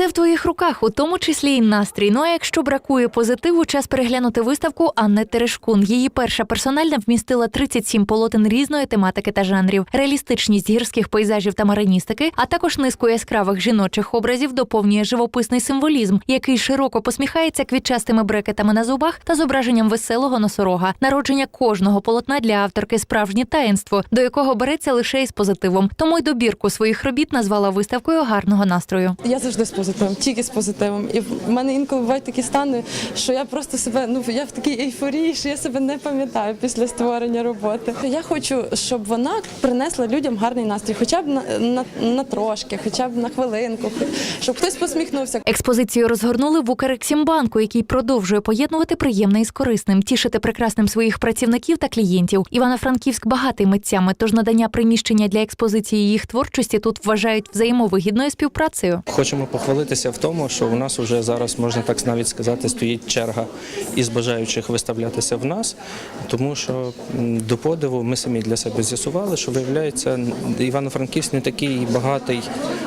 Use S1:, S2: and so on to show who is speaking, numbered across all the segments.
S1: Все в твоїх руках, у тому числі і настрій. Ну а якщо бракує позитиву, час переглянути виставку Анни Терешкун. Її перша персональна вмістила 37 полотен різної тематики та жанрів, реалістичність гірських пейзажів та мариністики, а також низку яскравих жіночих образів доповнює живописний символізм, який широко посміхається квітчастими брекетами на зубах та зображенням веселого носорога. Народження кожного полотна для авторки справжнє таїнство, до якого береться лише із позитивом. Тому й добірку своїх робіт назвала виставкою гарного настрою.
S2: Я завжди з позитивом, тільки з позитивом. І в мене інколи бувають такі стани, що я просто себе ну я в такій ейфорії, що я себе не пам'ятаю після створення роботи. Я хочу, щоб вона принесла людям гарний настрій, хоча б на, на, на трошки, хоча б на хвилинку, щоб хтось посміхнувся.
S1: Експозицію розгорнули в Укрексімбанку, який продовжує поєднувати приємне із корисним, тішити прекрасним своїх працівників та клієнтів. Івано-Франківськ багатий митцями, тож надання приміщення для експозиції їх творчості тут вважають взаємовигідною співпрацею.
S3: Хочемо похвалитися в тому, що у нас вже зараз можна так навіть сказати, стоїть черга із бажаючих виставлятися в нас, тому що до подиву ми самі для себе з'ясували, що виявляється Івано-Франківськ не такий багатий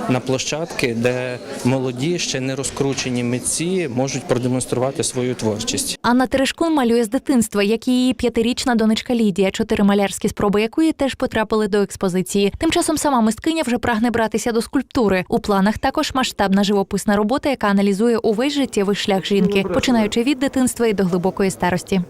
S3: на площадки, де молоді, ще не розкручені митці можуть продемонструвати свою творчість.
S1: Анна Терешкун малює з дитинства, як і її п'ятирічна донечка Лідія, чотири малярські спроби якої теж потрапили до експозиції. Тим часом сама мисткиня вже прагне братися до скульптури. У планах також масштабна живописна робота, яка аналізує увесь життєвий шлях жінки, починаючи від дитинства і до глибокої старості.